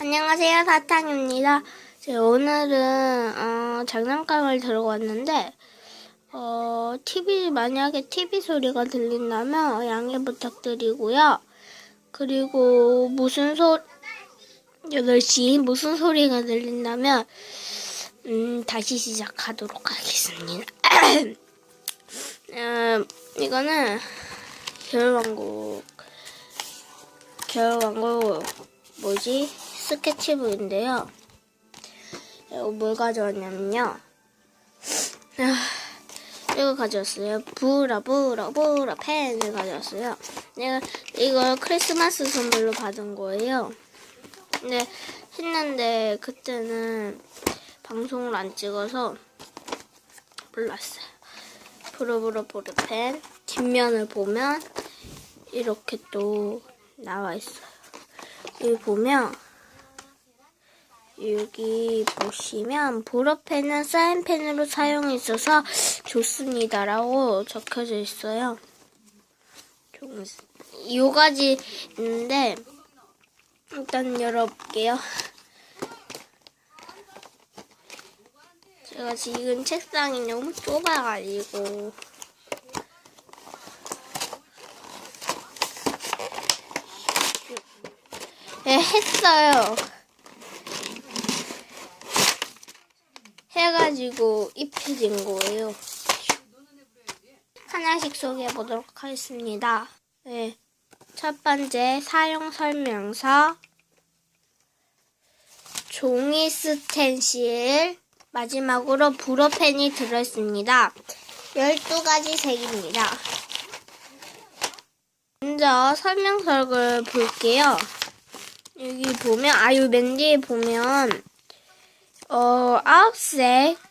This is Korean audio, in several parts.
안녕하세요, 사탕입니다. 제 오늘은 어, 장난감을 들고 왔는데 어, TV 만약에 TV 소리가 들린다면 양해 부탁드리고요. 그리고 무슨 소 8시 무슨 소리가 들린다면 음, 다시 시작하도록 하겠습니다. 음, 이거는 겨울왕국 겨울왕국 뭐지? 스케치북인데요. 이거 뭘 가져왔냐면요. 아, 이거 가져왔어요. 부라 부라 부라 펜을 가져왔어요. 내가 이걸 크리스마스 선물로 받은 거예요. 근데 했는데 그때는 방송을 안 찍어서 몰랐어요. 부르부르 부르펜 뒷면을 보면 이렇게 또 나와 있어요. 여기 보면 여기 보시면 보러펜은 사인펜으로 사용해 있어서 좋습니다라고 적혀져 있어요. 좀, 요 가지 있는데 일단 열어볼게요. 제가 지금 책상이 너무 좁아가지고 네, 했어요. 해가지고 입혀진 거예요. 하나씩 소개해 보도록 하겠습니다. 네. 첫 번째 사용 설명서, 종이 스텐실, 마지막으로 브로펜이 들어있습니다. 12가지 색입니다. 먼저 설명서를 볼게요. 여기 보면, 아, 요맨 뒤에 보면, 어, 아홉 색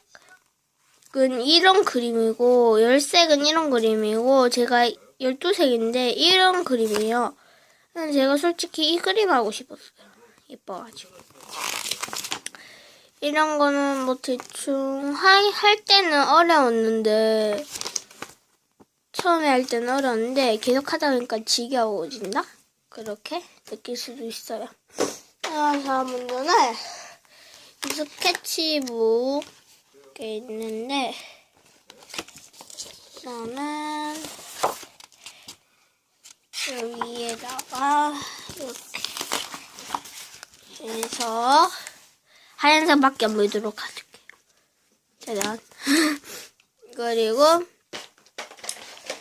은 이런 그림이고, 열색은 이런 그림이고, 제가 12색인데, 이런 그림이에요. 제가 솔직히 이 그림 하고 싶었어요. 예뻐가지고. 이런 거는 뭐 대충 할, 할 때는 어려웠는데, 처음에 할 때는 어려웠는데, 계속 하다 보니까 지겨워진다? 그렇게 느낄 수도 있어요. 자, 먼저는 이 스케치북 에 있는데, 그다음은 여기에다가 이렇게 해서 하얀색밖에 안 보이도록 할게요. 짜잔. 그리고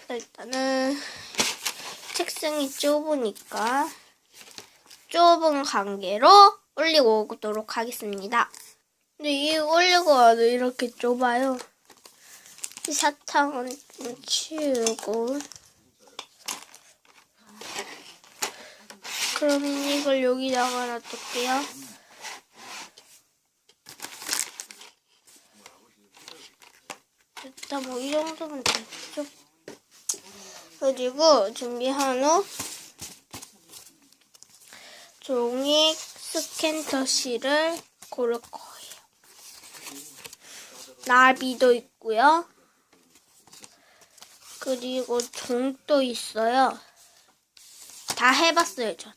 일단은 책상이 좁으니까 좁은 관계로 올리고 오도록 하겠습니다. 근데 이 올리고 와도 이렇게 좁아요. 이 사탕은 좀 치우고 그럼 이걸 여기다가 놔둘게요. 일단 뭐 이 정도면 됐죠. 그리고 준비한 후 종이 스캔터실을 고를 거예요. 나비도 있고요. 그리고 종도 있어요. 다 해봤어요, 전.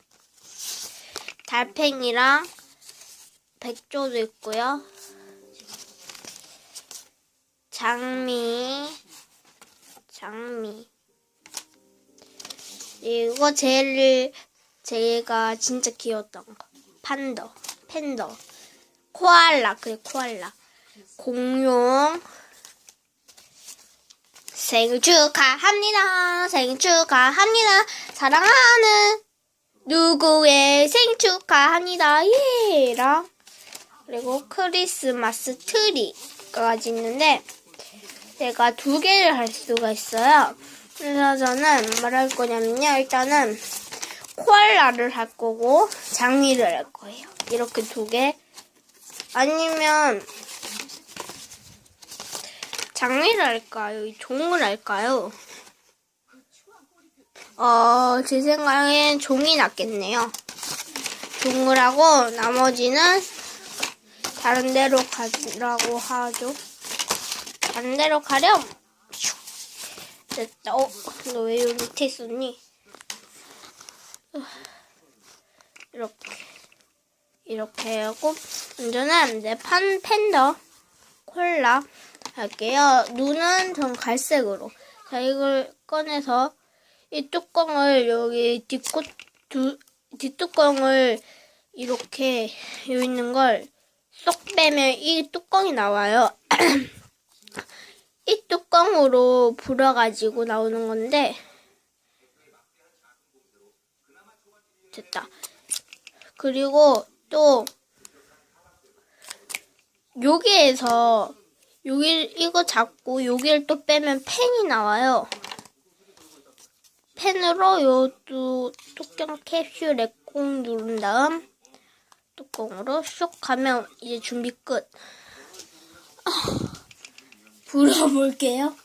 달팽이랑 백조도 있고요. 장미, 장미. 그리고 제일 제가 진짜 귀여웠던 거 판더, 팬더, 코알라 그래 코알라, 공룡. 생일 축하합니다. 생일 축하합니다. 사랑하는 누구의 생일 축하합니다. 예랑 그리고 크리스마스 트리까지 있는데 제가 두 개를 할 수가 있어요. 그래서 저는 뭘 할 거냐면요. 일단은 코알라를 할 거고 장미를 할 거예요. 이렇게 두 개. 아니면 장미를 할까요? 이 종을 할까요? 어, 제 생각엔 종이 낫겠네요. 종을 하고 나머지는 다른 데로 가라고 하죠. 다른 데로 가렴. 슉. 됐다. 어, 너 왜 여기 밑에 있었니? 이렇게. 이렇게 하고 먼저는 이제 판 팬더 콜라 할게요. 눈은 전 갈색으로. 자 이걸 꺼내서 이 뚜껑을 여기 뒷꽃 두 뒷뚜껑을 이렇게 여기 있는 걸 쏙 빼면 이 뚜껑이 나와요. 이 뚜껑으로 불어가지고 나오는 건데 됐다. 그리고 또 여기에서 여기 이거 잡고 여기를 또 빼면 펜이 나와요. 펜으로 요뚜 뚜껑 캡슐에 꼭 누른 다음 뚜껑으로 슉 가면 이제 준비 끝. 아, 불어볼게요.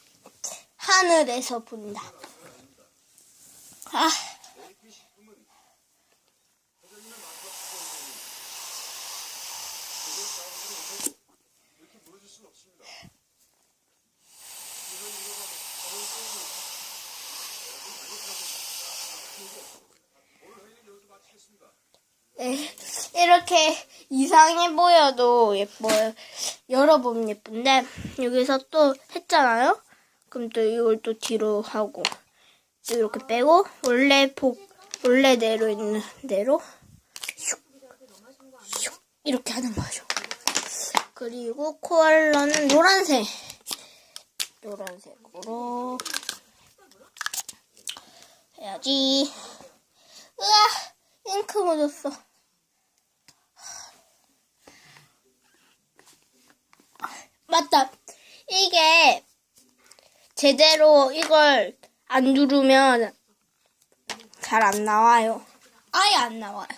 하늘에서 본다. 아. 네, 이렇게 이상해 보여도 예뻐요. 열어보면 예쁜데 여기서 또 했잖아요. 그럼 또 이걸 또 뒤로 하고 또 이렇게 빼고 원래 복 원래대로 있는 대로 슉, 슉 이렇게 하는 거죠. 그리고 코알러는 노란색 노란색으로 해야지. 으아 잉크 묻었어. 맞다. 이게 제대로 이걸 안 누르면 잘 안 나와요. 아예 안 나와요.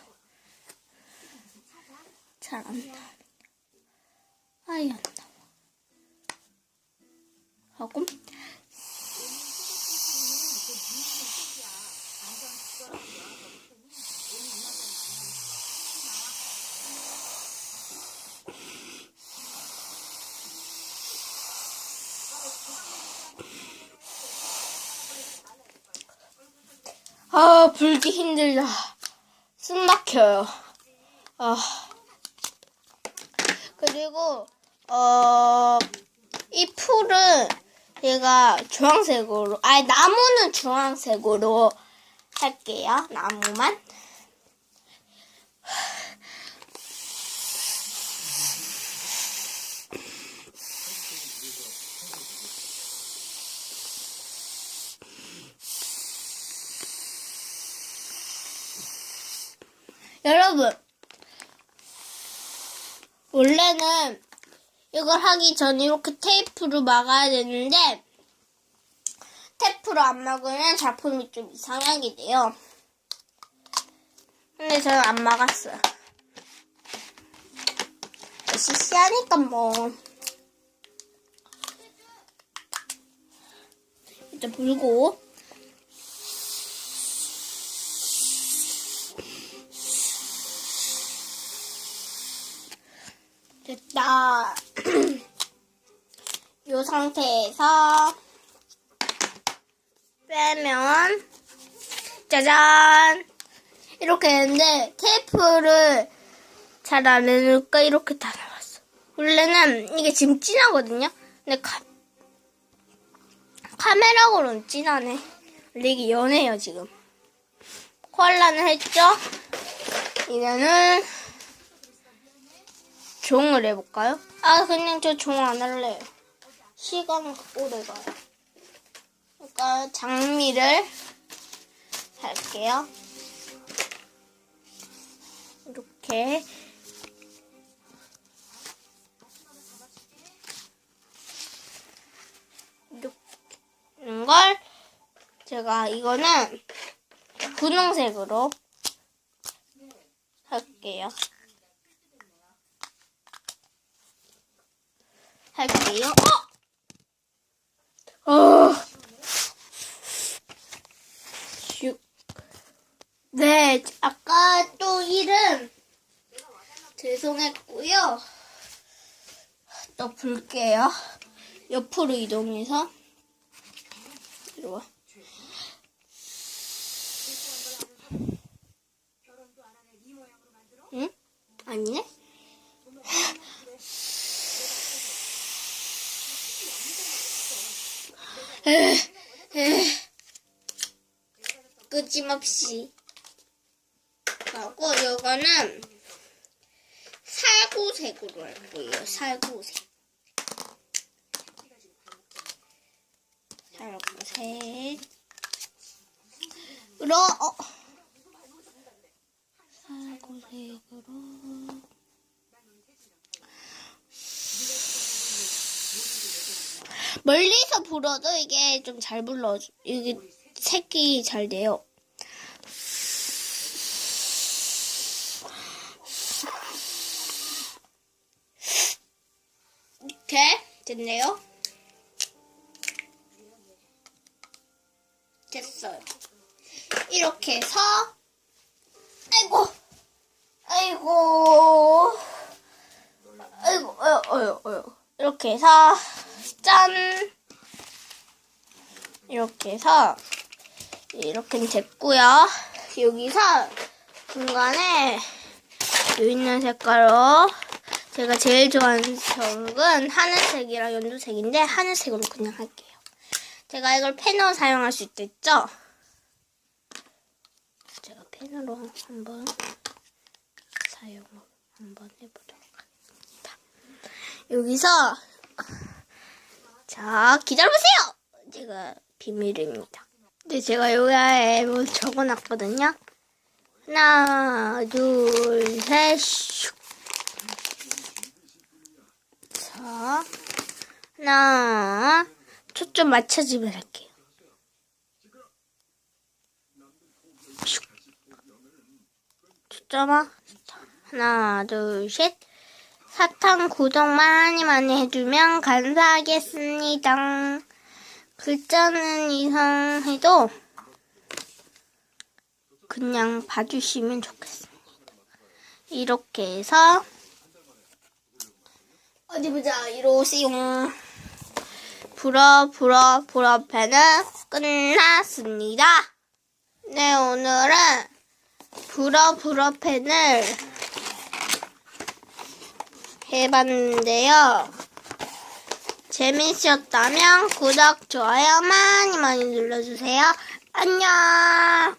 잘 안 나와. 아예 안 나와. 하고 아, 불기 힘들다. 숨 막혀요. 아. 그리고, 어, 이 풀은 제가 주황색으로, 아니, 나무는 주황색으로 할게요. 나무만. 여러분, 원래는 이걸 하기 전에 이렇게 테이프로 막아야 되는데, 테이프로 안 막으면 작품이 좀 이상하게 돼요. 근데 저는 안 막았어요. 시시하니까 뭐. 일단 불고. 상태에서 빼면 짜잔 이렇게 했는데 테이프를 잘 안 해놓을까 이렇게 다 나왔어. 원래는 이게 지금 진하거든요. 근데 카, 카메라로는 진하네. 원래 이게 연해요 지금. 코알라는 했죠? 이제는 종을 해볼까요? 아, 그냥 저 종 안 할래요. 시간 오래 가요. 그러니까 장미를 할게요. 이렇게. 이렇게 걸 제가 이거는 분홍색으로 할게요. 할게요. 어! 어! 슉. 네, 아까 또 일은 죄송했고요. 또 볼게요. 옆으로 이동해서 이리 와. 응? 아니. 아니네? 에휴. 끊임없이. 하고, 이거는 살구색으로 할 거예요, 살구색. 살구색. 으로, 어. 살구색으로. 멀리서 불어도 이게 좀 잘 불러, 이게 색이 잘 돼요. 이렇게 됐네요. 됐어요. 이렇게 해서 아이고 아이고 아이고 어여 어여 어여 이렇게 해서 짠 이렇게 해서 이렇게 됐고요. 여기서 중간에 여기 있는 색깔로 제가 제일 좋아하는 색은 하늘색이랑 연두색인데 하늘색으로 그냥 할게요. 제가 이걸 펜으로 사용할 수 있겠죠? 제가 펜으로 한번 사용을 한번 해보도록 하겠습니다. 여기서 자 기다려보세요. 제가 비밀입니다. 근데 제가 여기에 뭐 적어놨거든요. 하나, 둘, 셋, 슉. 자, 하나, 초점 맞춰주면 할게요. 슉. 초점아. 하나, 둘, 셋. 사탕 구독 많이 많이 해주면 감사하겠습니다. 글자는 이상해도 그냥 봐주시면 좋겠습니다. 이렇게 해서 어디 보자 이로시용 불어 불어 불어 펜은 끝났습니다. 네 오늘은 불어 불어 펜을 해봤는데요. 재밌었다면 구독 좋아요 많이 많이 눌러주세요. 안녕.